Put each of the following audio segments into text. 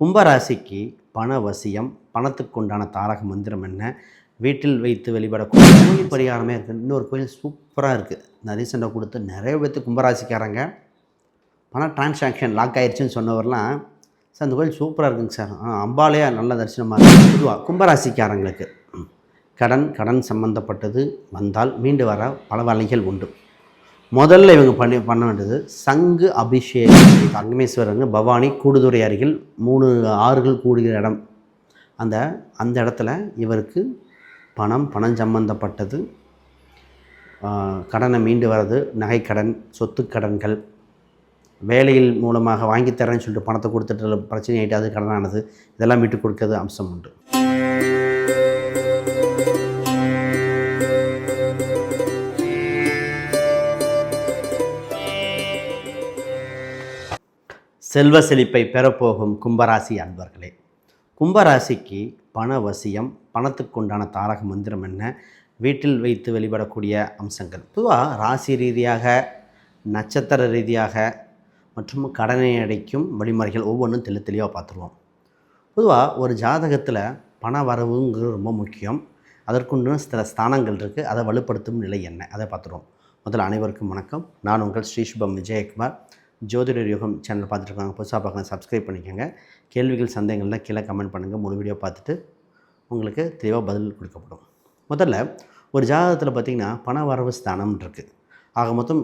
கும்பராசிக்கு பணவசியம் பணத்துக்கு உண்டான தாரக மந்திரம் என்ன? வீட்டில் வைத்து வழிபடக்கூடிய கோயில் பரிகாரமே இருக்குது இன்னொரு கோயில் சூப்பராக இருக்குது நான் ரீசெண்டாக கொடுத்து நிறைய பேர்த்து கும்பராசிக்காரங்க. பணம் டிரான்சாக்ஷன் லாக் ஆயிடுச்சுன்னு சொன்னவர்லாம் சார் அந்த கோயில் சூப்பராக இருக்குங்க சார். ஆ அம்பாலே நல்ல தரிசனமாக இருக்குது பொதுவாக கும்பராசிக்காரங்களுக்கு கடன் கடன் சம்பந்தப்பட்டது வந்தால் மீண்டு வர பல வழிகள் உண்டு. முதல்ல இவங்க பண்ணி பண்ண வேண்டியது சங்கு அபிஷேகம். அங்கமேஸ்வரங்க பவானி கூடுதுறை அருகில் மூணு ஆறுகள் கூடுகிற இடம். அந்த அந்த இடத்துல இவருக்கு பணம் பணம் சம்பந்தப்பட்டது. கடனை மீண்டு வர்றது நகைக்கடன் சொத்து கடன்கள். வேலையில் மூலமாக வாங்கித்தரேன்னு சொல்லிட்டு பணத்தை கொடுத்துட்டு பிரச்சனை ஆகிட்டு அது கடனானது. இதெல்லாம் மீட்டு கொடுக்கறது அம்சம் உண்டு. செல்வ செழிப்பை பெறப்போகும் கும்பராசி அன்பர்களே கும்பராசிக்கு பணவசியம் பணத்துக்குண்டான தாரக மந்திரம் என்ன? வீட்டில் வைத்து வெளிப்படக்கூடிய அம்சங்கள். பொதுவாக ராசி ரீதியாக நட்சத்திர ரீதியாக மற்றும் கடனை அடைக்கும் வழிமுறைகள் ஒவ்வொன்றும் தெளி தெளிவாக பார்த்துருவோம். பொதுவாக ஒரு ஜாதகத்தில் பண வரவுங்கிறது ரொம்ப முக்கியம். அதற்குண்டு சில ஸ்தானங்கள் இருக்குது அதை வலுப்படுத்தும் நிலை என்ன? அதை பார்த்துருவோம். முதல்ல அனைவருக்கும் வணக்கம். நான் உங்கள் ஸ்ரீசுபம் விஜயகுமார். ஜோதிடர் யோகம் சேனல் பார்த்துட்டு இருக்காங்க புதுசாக பார்க்கலாம் சப்ஸ்கிரைப் பண்ணிக்கோங்க. கேள்விகள் சந்தேகங்கள்லாம் கீழே கமெண்ட் பண்ணுங்கள் முழு வீடியோ பார்த்துட்டு உங்களுக்கு தெளிவாக பதில் கொடுக்கப்படும். முதல்ல ஒரு ஜாதகத்தில் பார்த்திங்கன்னா பண வரவு ஸ்தானம் இருக்குது ஆக மொத்தம்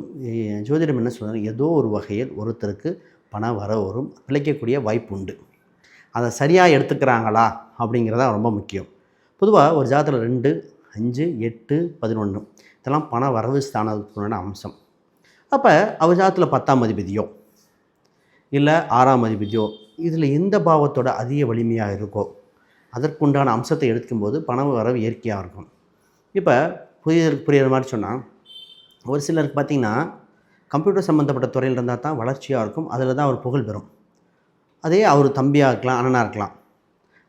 ஜோதிடம் என்ன சொல்கிறாங்க ஏதோ ஒரு வகையில் ஒருத்தருக்கு பண வரவு வரும் பிழைக்கக்கூடிய வாய்ப்பு உண்டு. அதை சரியாக எடுத்துக்கிறாங்களா? அப்படிங்கிறதா ரொம்ப முக்கியம். பொதுவாக ஒரு ஜாதகத்தில் ரெண்டு அஞ்சு எட்டு பதினொன்று இதெல்லாம் பண வரவு ஸ்தானத்துக்குண்டான அம்சம். அப்போ அவர் பத்தாம் அதிபதியோ இல்லை ஆறாம் அதிபதியோ இதில் எந்த பாவத்தோட அதிக வலிமையாக இருக்கோ அதற்குண்டான அம்சத்தை எடுக்கும்போது பண வரவு இயற்கையாக இருக்கும். இப்போ புரிய புரியுற மாதிரி சொன்னால் ஒரு சிலருக்கு பார்த்திங்கன்னா கம்ப்யூட்டர் சம்மந்தப்பட்ட துறையில் இருந்தால் தான் வளர்ச்சியாக இருக்கும். அதில் தான் அவர் புகழ் பெறும். அதே அவர் தம்பியாக இருக்கலாம் அண்ணனாக இருக்கலாம்.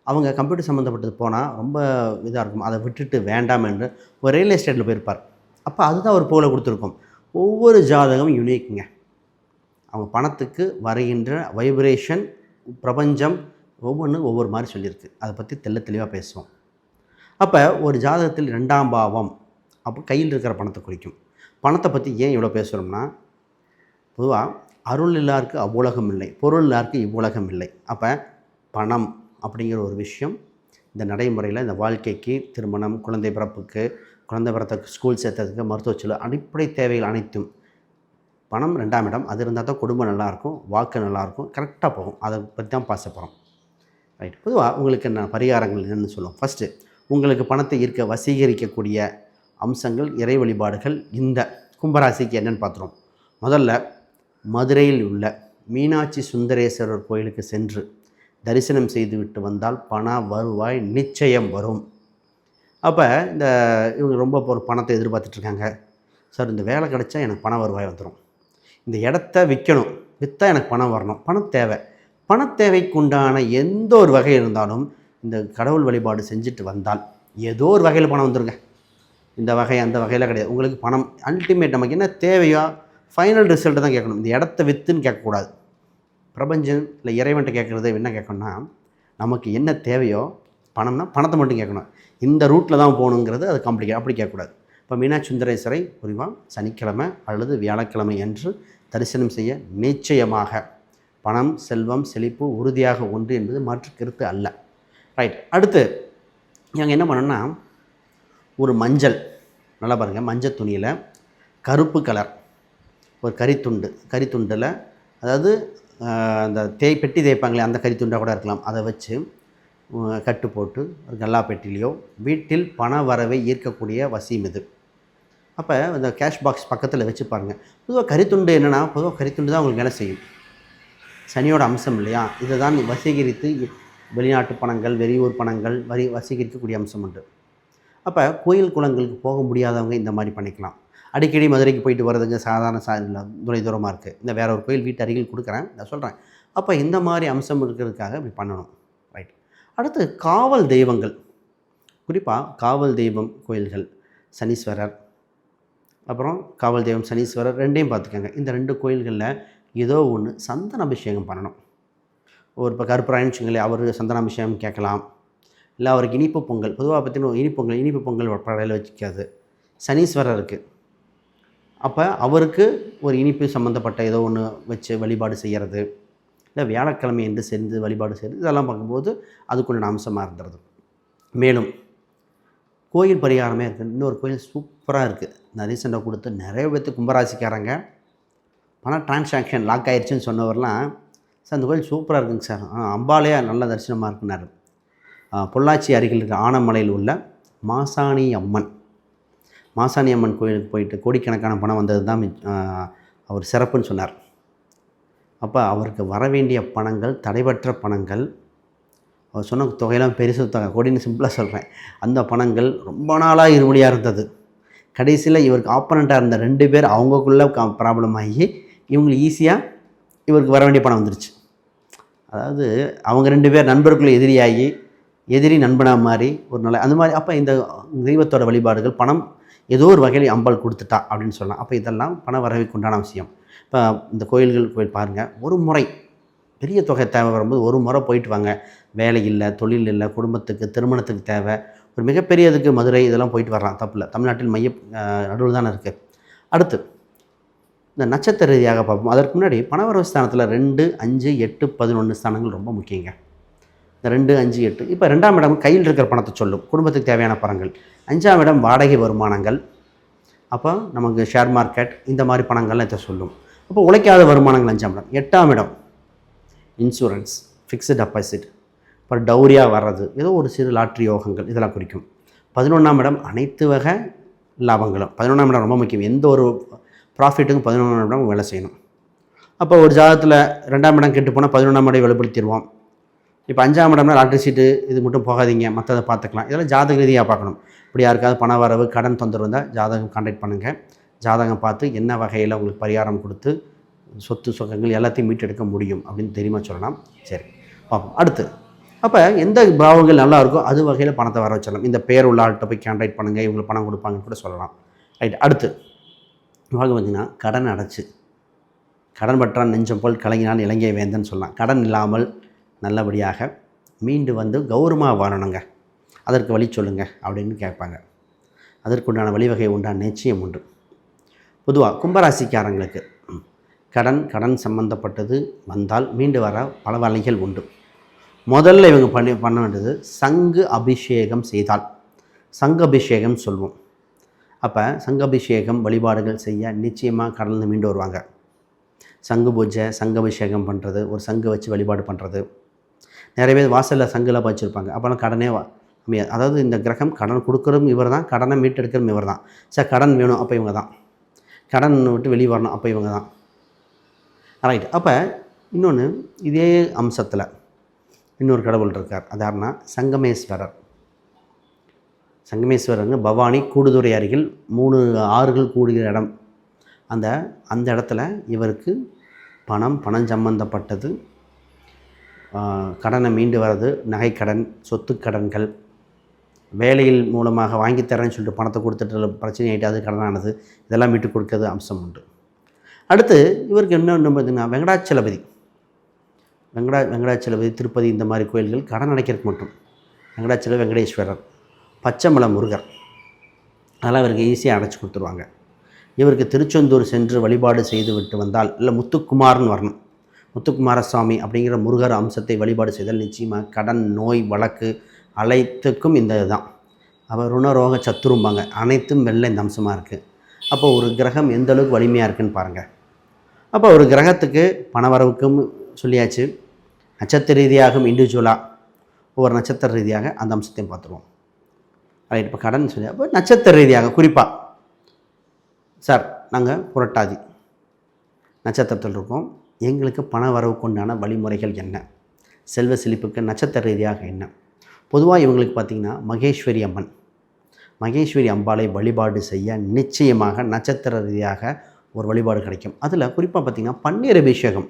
அவங்க கம்ப்யூட்டர் சம்மந்தப்பட்டது போனால் ரொம்ப இதாக இருக்கும். அதை விட்டுட்டு வேண்டாம் என்று ஒரு ரியல் எஸ்டேட்டில் போயிருப்பார். அப்போ அதுதான் அவர் புகழை கொடுத்துருக்கும். ஒவ்வொரு ஜாதகமும் யுனிக்குங்க அவங்க பணத்துக்கு வருகின்ற வைப்ரேஷன் பிரபஞ்சம் ஒவ்வொன்றும் ஒவ்வொரு மாதிரி சொல்லியிருக்கு. அதை பற்றி தெள்ள தெளிவாக பேசுவோம். அப்போ ஒரு ஜாதகத்தில் ரெண்டாம் பாவம் அப்போ கையில் இருக்கிற பணத்தை குறிக்கும். பணத்தை பற்றி ஏன் இவ்வளோ பேசுகிறோம்னா பொதுவாக அருள் இல்லாருக்கு அவ்வுலகம் இல்லை பொருள் இல்லாருக்கு இவ்வுலகம் இல்லை. அப்போ பணம் அப்படிங்கிற ஒரு விஷயம் இந்த நடைமுறையில் இந்த வாழ்க்கைக்கு திருமணம் குழந்தை பிறப்புக்கு குழந்தை பிறத்துக்கு ஸ்கூல் சேர்த்ததுக்கு மருத்துவ செலவு அடிப்படை தேவைகள் அனைத்தும் பணம் ரெண்டாம் இடம். அது இருந்தால் தான் குடும்பம் நல்லாயிருக்கும் வாக்கு நல்லாயிருக்கும் கரெக்டாக போகும். அதை பற்றி தான் பேச போகிறோம் ரைட் பொதுவாக உங்களுக்கு என்ன பரிகாரங்கள் என்னென்னு சொல்லுவோம். ஃபஸ்ட்டு உங்களுக்கு பணத்தை ஈர்க்க வசீகரிக்கக்கூடிய அம்சங்கள் இறை வழிபாடுகள் இந்த கும்பராசிக்கு என்னென்னு பார்த்துருவோம். முதல்ல மதுரையில் உள்ள மீனாட்சி சுந்தரேஸ்வரர் கோயிலுக்கு சென்று தரிசனம் செய்துவிட்டு வந்தால் பண வருவாய் நிச்சயம் வரும். அப்போ இந்த இவங்க ரொம்ப ஒரு பணத்தை எதிர்பார்த்துட்ருக்காங்க. சார் இந்த வேலை கிடைச்சா எனக்கு பண வருவாய் வந்துடும் இந்த இடத்த விற்கணும் விற்றா எனக்கு பணம் வரணும். பணம் தேவை. பணத்தேவைக்கு உண்டான எந்த ஒரு வகை இருந்தாலும் இந்த கடவுள் வழிபாடு செஞ்சுட்டு வந்தால் ஏதோ ஒரு வகையில் பணம் வந்துடுங்க இந்த வகை அந்த வகையில் கிடையாது. உங்களுக்கு பணம் அல்டிமேட் நமக்கு என்ன தேவையோ ஃபைனல் ரிசல்ட்டு தான் கேட்கணும். இந்த இடத்த விற்றுன்னு கேட்கக்கூடாது. பிரபஞ்சம் இல்லை இறைவன்ட்ட கேட்குறது என்ன கேட்கணும்னா நமக்கு என்ன தேவையோ பணம்னா பணத்தை மட்டும் கேட்கணும். இந்த ரூட்டில் தான் போகணுங்கிறது அது காம்ப்ளிகேட் அப்படி கேட்கக்கூடாது. இப்போ மீனாட்சி சுந்தரேஸ்வரை புரிவா சனிக்கிழமை அல்லது வியாழக்கிழமை என்று தரிசனம் செய்ய நிச்சயமாக பணம் செல்வம் செழிப்பு உறுதியாக ஒன்று என்பது மாற்று கருத்து அல்ல. ரைட் அடுத்து நாங்கள் என்ன பண்ணோன்னா ஒரு மஞ்சள் நல்லா பாருங்கள் மஞ்சள் துணியில் கருப்பு கலர் ஒரு கரித்துண்டு கரித்துண்டில் அதாவது அந்த தேய் பெட்டி தேய்ப்பாங்களே அந்த கறித்துண்டாக கூட இருக்கலாம். அதை வச்சு கட்டு போட்டு ஒரு கல்லா பெட்டிலையோ வீட்டில் பண வரவை ஈர்க்கக்கூடிய வசியம் இது. அப்போ இந்த கேஷ் பாக்ஸ் பக்கத்தில் வச்சு பாருங்கள் பொதுவாக கறித்துண்டு என்னென்னா பொதுவாக கறித்துண்டு தான் உங்களுக்கு வேலை செய்யும். சனியோட அம்சம் இல்லையா? இதை தான் வசீகரித்து வெளிநாட்டு பணங்கள் வெளியூர் பணங்கள் வரி வசீகரிக்கக்கூடிய அம்சம் உண்டு. அப்போ கோயில் குளங்களுக்கு போக முடியாதவங்க இந்த மாதிரி பண்ணிக்கலாம். அடிக்கடி மதுரைக்கு போயிட்டு வர்றதுங்க சாதாரண சா துறை தூரமாக இருக்குது இந்த வேற ஒரு கோயில் வீட்டு அருகில் கொடுக்குறேன் நான் சொல்கிறேன் அப்போ இந்த மாதிரி அம்சம் இருக்கிறதுக்காக இப்படி பண்ணணும். ரைட் அடுத்து காவல் தெய்வங்கள். குறிப்பாக காவல் தெய்வம் கோயில்கள் சனீஸ்வரர் அப்புறம் காவல் தெய்வம் சனீஸ்வரர் ரெண்டையும் பார்த்துக்கோங்க. இந்த ரெண்டு கோயில்களில் ஏதோ ஒன்று சந்தன அபிஷேகம் பண்ணணும். ஒரு இப்போ கருப்பராயன்னு வச்சுங்களேன் அவர் சந்தனாபிஷேகம் கேட்கலாம். இல்லை அவருக்கு இனிப்பு பொங்கல் பொதுவாக பார்த்தீங்கன்னா இனிப்பு பொங்கல் இனிப்பு பொங்கல் படையில் வச்சுக்காது. சனீஸ்வரர் இருக்குது அப்போ அவருக்கு ஒரு இனிப்பு சம்மந்தப்பட்ட ஏதோ ஒன்று வச்சு வழிபாடு செய்கிறது இல்லை வியாழக்கிழமை என்று சேர்ந்து வழிபாடு செய்கிறது இதெல்லாம் பார்க்கும்போது அதுக்குள்ள அம்சமாக இருந்துறது மேலும் கோயில் பரிகாரமே இருக்குது இன்னொரு கோயில் சூப்பராக இருக்குது நான் ரீசெண்டாக கொடுத்து நிறைய பேர்த்து கும்பராசிக்காரங்க. பணம் டிரான்சாக்ஷன் லாக் ஆயிடுச்சுன்னு சொன்னவர்லாம் சார் அந்த கோயில் சூப்பராக இருக்குங்க சார். ஆ நல்ல தரிசனமாக இருக்குனாரு. பொள்ளாச்சி அருகில் இருக்க ஆனமலையில் உள்ள மாசாணி அம்மன். மாசாணி அம்மன் கோயிலுக்கு போயிட்டு கோடிக்கணக்கான பணம் வந்தது தான் அவர் சிறப்புன்னு சொன்னார். அப்போ அவருக்கு வர வேண்டிய பணங்கள் தடைபற்ற பணங்கள் அவர் சொன்ன தொகையெல்லாம் பெருசு தொகை கோடின்னு சிம்பிளாக சொல்கிறேன் அந்த பணங்கள் ரொம்ப நாளாக இருபடியாக இருந்தது. கடைசியில் இவருக்கு ஆப்பனண்ட்டாக இருந்த ரெண்டு பேர் அவங்கக்குள்ளே ப்ராப்ளம் ஆகி இவங்களுக்கு ஈஸியாக இவருக்கு வர வேண்டிய பணம் வந்துருச்சு. அதாவது அவங்க ரெண்டு பேர் நண்பருக்குள்ளே எதிரியாகி எதிரி நண்பனாக மாறி ஒரு நல்ல அந்த மாதிரி அப்போ இந்த தெய்வத்தோட வழிபாடுகள் பணம் ஏதோ ஒரு வகையில் அம்பாள் கொடுத்துட்டா அப்படின்னு சொல்லலாம். அப்போ இதெல்லாம் பண வரவுக்கு உண்டான விஷயம். இப்போ இந்த கோயில்கள் கோயில் பாருங்கள் ஒரு முறை பெரிய தொகை தேவை வரும்போது ஒரு முறை போயிட்டு வாங்க. வேலை இல்லை தொழில் இல்லை குடும்பத்துக்கு திருமணத்துக்கு தேவை. ஒரு மிகப்பெரியதுக்கு மதுரை இதெல்லாம் போயிட்டு வரலாம். தப்பில்லை தமிழ்நாட்டில் மைய நடுவில் தானே இருக்குது அடுத்து இந்த நட்சத்திர ரீதியாக பார்ப்போம். அதற்கு முன்னாடி பணவரவு ஸ்தானத்தில் ரெண்டு அஞ்சு எட்டு பதினொன்று ஸ்தானங்கள் ரொம்ப முக்கியங்க. இந்த ரெண்டு அஞ்சு எட்டு. இப்போ ரெண்டாம் இடம் கையில் இருக்கிற பணத்தை சொல்லும். குடும்பத்துக்கு தேவையான பணங்கள். அஞ்சாம் இடம் வாடகை வருமானங்கள். அப்போ நமக்கு ஷேர் மார்க்கெட் இந்த மாதிரி பணங்கள்லாம் இதை சொல்லும். அப்போ உழைக்காத வருமானங்கள் அஞ்சாம் இடம். எட்டாம் இடம் இன்சூரன்ஸ் ஃபிக்ஸ்டு டெபாசிட் அப்புறம் டௌரியாக வர்றது. ஏதோ ஒரு சிறு லாட்ரி யோகங்கள் இதெல்லாம் குறிக்கும். பதினொன்றாம் இடம் அனைத்து வகை லாபங்களும். பதினொன்றாம் இடம் ரொம்ப முக்கியம். எந்த ஒரு ப்ராஃபிட்டுக்கும் பதினொன்றாம் இடம் வேலை செய்யணும். அப்போ ஒரு ஜாதகத்தில் ரெண்டாம் இடம் கெட்டு போனால் பதினொன்றாம் இடம் வெளிப்படுத்திடுவோம் இப்போ அஞ்சாம் இடம்னா லாட்ரி சீட்டு இது மட்டும் போகாதீங்க மற்றதை பார்த்துக்கலாம். இதெல்லாம் ஜாதக ரீதியாக பார்க்கணும். இப்படி யாருக்காவது பண வரவு கடன் தொந்தரவு இருந்தால் ஜாதகம் கான்டாக்ட் பண்ணுங்கள் ஜாதகம் பார்த்து என்ன வகையில் உங்களுக்கு பரிகாரம் கொடுத்து சொத்து சொகங்கள் எல்லாத்தையும் மீட்டெடுக்க முடியும் அப்படின்னு தெரியுமா சொல்லலாம் சரி பார்ப்போம். அடுத்து அப்போ எந்த பாவங்கள் நல்லா இருக்கோ அது வகையில் பணத்தை வர வச்சிடலாம். இந்த பேர் உள்ள ஆள்கிட்ட போய் கான்டாக்ட் பண்ணுங்கள் இவங்களுக்கு பணம் கொடுப்பாங்கன்னு கூட சொல்லலாம். ரைட் அடுத்து வாங்க பார்த்தீங்கன்னா கடன் அடைச்சி கடன் பற்றான் நெஞ்சம் போல் கலங்கினான் இலங்கை வேந்தன் சொல்லலாம். கடன் இல்லாமல் நல்லபடியாக மீண்டு வந்து கௌரவமாக வாழணுங்க. அதற்கு வழி சொல்லுங்கள் அப்படின்னு கேட்பாங்க. அதற்குண்டான வழிவகை உண்டான நிச்சயம் உண்டு. பொதுவாக கும்பராசிக்காரங்களுக்கு கடன் கடன் சம்பந்தப்பட்டது வந்தால் மீண்டு வர பல வழிகள் உண்டு. முதல்ல இவங்க பண்ணி பண்ண வேண்டியது சங்கு அபிஷேகம் செய்தால். சங்கு அபிஷேகம் சொல்வோம். அப்போ சங்க அபிஷேகம் வழிபாடுகள் செய்ய நிச்சயமாக கடலில் மீண்டு வருவாங்க. சங்கு பூஜை சங்க அபிஷேகம் பண்ணுறது ஒரு சங்கு வச்சு வழிபாடு பண்ணுறது நிறைய பேர் வாசலில் சங்குலாம் வச்சுருப்பாங்க அப்போல்லாம் கடனே வா- அமையாது அதாவது இந்த கிரகம் கடன் கொடுக்குறதும் இவர் தான் கடனை மீட்டெடுக்கிறதும் இவர் தான் சார் கடன் வேணும் அப்போ இவங்க தான் கடன் விட்டு வெளியே வரணும் அப்போ இவங்க தான் ரைட் அப்போ இன்னொன்று இதே அம்சத்தில் இன்னொரு கடவுள் இருக்கார். அது சங்கமேஸ்வரர். சங்கமேஸ்வரருங்க பவானி கூடுதுறை அருகில் மூணு ஆறுகள் கூடுகிற இடம். அந்த அந்த இடத்துல இவருக்கு பணம் பணம் சம்பந்தப்பட்டது. கடனை மீண்டு வர்றது நகைக்கடன் சொத்துக்கடன்கள் வேலையில் மூலமாக வாங்கித் தரேன்னு சொல்லிட்டு பணத்தை கொடுத்துட்டு பிரச்சனை ஆகிட்டு அது கடனானது இதெல்லாம் மீட்டு கொடுக்கறது அம்சம் உண்டு. அடுத்து இவருக்கு என்ன பார்த்தீங்கன்னா வெங்கடாச்சலபதி. வெங்கடா வெங்கடாச்சலபதி திருப்பதி இந்த மாதிரி கோயில்கள் கடன் அடைக்கிறதுக்கு மட்டும். வெங்கடாச்சல வெங்கடேஸ்வரர் பச்சைமலை முருகர். அதெல்லாம் இவருக்கு ஈஸியாக அடைச்சி கொடுத்துருவாங்க. இவருக்கு திருச்செந்தூர் சென்று வழிபாடு செய்து விட்டு வந்தால் இல்லை முத்துக்குமார்னு வரணும். முத்துக்குமாரசாமி அப்படிங்கிற முருகர் அம்சத்தை வழிபாடு செய்தால் நிச்சயமாக கடன் நோய் வழக்கு அனைத்துக்கும் இந்த இதுதான். அவர் ருணரோக சத்துரும்பாங்க. அனைத்தும் வெள்ளை இந்த அம்சமாக இருக்குது அப்போ ஒரு கிரகம் எந்த அளவுக்கு வலிமையாக இருக்குன்னு பாருங்கள் அப்போ ஒரு கிரகத்துக்கு பணவரவுக்கும் சொல்லியாச்சு. நட்சத்திர ரீதியாகவும் இண்டிவிஜுவலாக ஒவ்வொரு நட்சத்திர ரீதியாக அந்த அம்சத்தையும் பார்த்துருவோம். ரைட் இப்போ கடன் சொல்லி அப்போ நட்சத்திர ரீதியாக குறிப்பாக சார் நாங்கள் புரட்டாதி நட்சத்திரத்தில் இருக்கோம். எங்களுக்கு பண வரவுக்கு உண்டான வழிமுறைகள் என்ன? செல்வ செழிப்புக்கு நட்சத்திர ரீதியாக என்ன? பொதுவாக இவங்களுக்கு பார்த்திங்கன்னா மகேஸ்வரி அம்மன். மகேஸ்வரி அம்பாளை வழிபாடு செய்ய நிச்சயமாக நட்சத்திர ரீதியாக ஒரு வழிபாடு கிடைக்கும். அதில் குறிப்பாக பார்த்திங்கன்னா பன்னீர் அபிஷேகம்.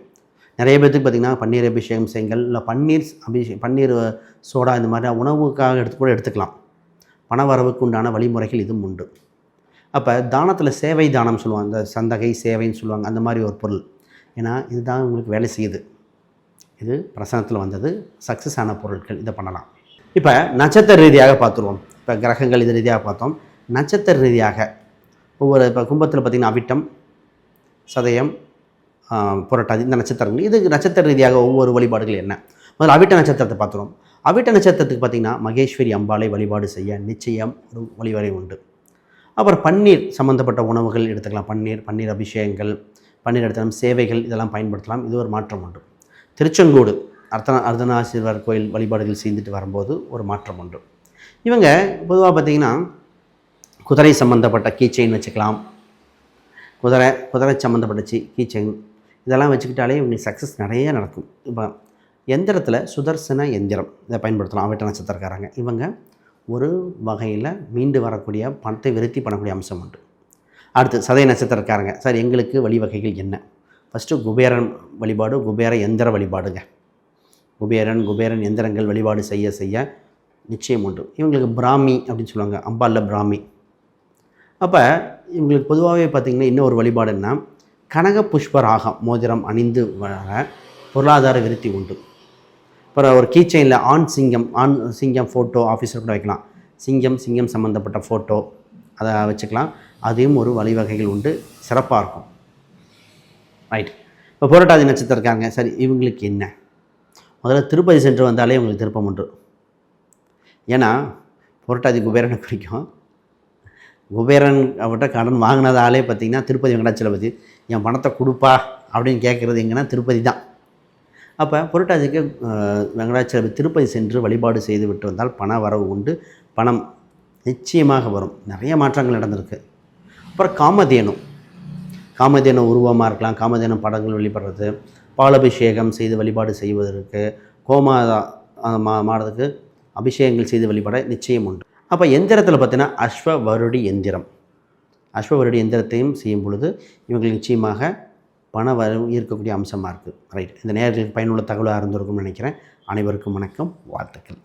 நிறைய பேர்த்துக்கு பார்த்திங்கன்னா பன்னீர் அபிஷேகம் செய்யுங்கள் இல்லை பன்னீர் அபிஷே பன்னீர் சோடா இந்த மாதிரி உணவுக்காக எடுத்து கூட எடுத்துக்கலாம். பண வரவுக்கு உண்டான வழிமுறைகள் இதுவும் உண்டு. அப்போ தானத்தில் சேவை தானம் சொல்லுவாங்க இந்த சந்தகை சேவைன்னு சொல்லுவாங்க அந்த மாதிரி ஒரு பொருள். ஏன்னா இதுதான் உங்களுக்கு வேலை செய்யுது. இது பிரசனத்தில் வந்தது. சக்ஸஸ் ஆன பொருட்கள் இதை பண்ணலாம். இப்போ நட்சத்திர ரீதியாக பார்த்துருவோம். இப்போ கிரகங்கள் இது ரீதியாக பார்த்தோம். நட்சத்திர ரீதியாக ஒவ்வொரு இப்போ கும்பத்தில் பார்த்திங்கன்னா அவிட்டம் சதயம் புரட்டாதி இந்த நட்சத்திரங்கள். இது நட்சத்திர ரீதியாக ஒவ்வொரு வழிபாடுகள் என்ன? முதல்ல அவிட்ட நட்சத்திரத்தை பார்த்துருவோம். அவிட்ட நட்சத்திரத்துக்கு பார்த்திங்கன்னா மகேஸ்வரி அம்பாளை வழிபாடு செய்ய நிச்சயம் ஒரு வழிவரை உண்டு. அப்புறம் பன்னீர் சம்மந்தப்பட்ட உணவுகள் எடுத்துக்கலாம். பன்னீர் பன்னீர் அபிஷேகங்கள் பன்னீர் சேவைகள் இதெல்லாம் பயன்படுத்தலாம். இது ஒரு மாற்றம் உண்டு. திருச்செங்கோடு அர்த்தனா அர்த்தநாசீர்வர் கோயில் வழிபாடுகள் செய்துட்டு வரும்போது ஒரு மாற்றம் உண்டு. இவங்க பொதுவாக பார்த்திங்கன்னா குதிரை சம்மந்தப்பட்ட கீச்செயின் வச்சுக்கலாம். குதிரை குதிரை சம்மந்தப்பட்ட சி கீச்செயின் இதெல்லாம் வச்சுக்கிட்டாலே இவங்களுக்கு சக்ஸஸ் நிறைய நடக்கும். இப்போ எந்திரத்தில் சுதர்சன எந்திரம் இதை பயன்படுத்தலாம். அவட்ட நட்சத்திரக்காரங்க. இவங்க ஒரு வகையில் மீண்டு வரக்கூடிய பணத்தை விருத்தி பண்ணக்கூடிய அம்சம் உண்டு. அடுத்து சதய நட்சத்திரக்காரங்க. சார் எங்களுக்கு வழிவகைகள் என்ன? ஃபஸ்ட்டு குபேரன் வழிபாடு குபேர எந்திர வழிபாடுங்க. குபேரன் குபேரன் எந்திரங்கள் வழிபாடு செய்ய செய்ய நிச்சயம் உண்டு. இவங்களுக்கு பிராமி அப்படின்னு சொல்லுவாங்க. அம்பாலில் பிராமி. அப்போ இவங்களுக்கு பொதுவாகவே பார்த்திங்கன்னா இன்னொரு வழிபாடுன்னா கனக புஷ்ப ராகம் மோதிரம் அணிந்து வர பொருளாதார விருத்தி உண்டு. அப்புறம் ஒரு கீச்சைனில் ஆண் சிங்கம் ஆண் சிங்கம் ஃபோட்டோ ஆஃபீஸில் கூட வைக்கலாம். சிங்கம் சிங்கம் சம்மந்தப்பட்ட ஃபோட்டோ அதை வச்சுக்கலாம். அதையும் ஒரு வழிவகைகள் உண்டு. சிறப்பாக இருக்கும். ரைட் இப்போ புரட்டாதி நட்சத்திரம் இருக்காங்க. சரி இவங்களுக்கு என்ன? முதல்ல திருப்பதி சென்று வந்தாலே இவங்களுக்கு திருப்பம் உண்டு. ஏன்னா புரட்டாதி குபேரனை குறிக்கும். குபேரன் அவர்கிட்ட கடன் வாங்கினதாலே பார்த்தீங்கன்னா திருப்பதி வெங்கடாச்சலபதி என் பணத்தை கொடுப்பா அப்படின்னு கேட்குறது எங்கன்னா திருப்பதி தான். அப்போ புரட்டாதிக்கு வெங்கடாச்சலபதி திருப்பதி சென்று வழிபாடு செய்து விட்டு வந்தால் பண வரவு உண்டு. பணம் நிச்சயமாக வரும். நிறைய மாற்றங்கள் நடந்திருக்கு. அப்புறம் காமதேனு காமதேனு உருவமாக இருக்கலாம். காமதேனு படங்கள் வெளிப்படுறது. பாலபிஷேகம் செய்து வழிபாடு செய்வதற்கு கோமாதா மா மாடத்துக்கு அபிஷேகங்கள் செய்து வழிபட நிச்சயம் உண்டு. அப்போ எந்திரத்தில் பார்த்தீங்கன்னா அஸ்வவருடி எந்திரம். அஸ்வவருடி எந்திரத்தையும் செய்யும் பொழுது இவங்களுக்கு நிச்சயமாக பண வரவு இருக்கக்கூடிய அம்சமாக இருக்குது ரைட் இந்த நேரத்தில் பயனுள்ள தகவலாக இருந்திருக்கும்னு நினைக்கிறேன். அனைவருக்கும் வணக்கம். வாழ்த்துக்கள்.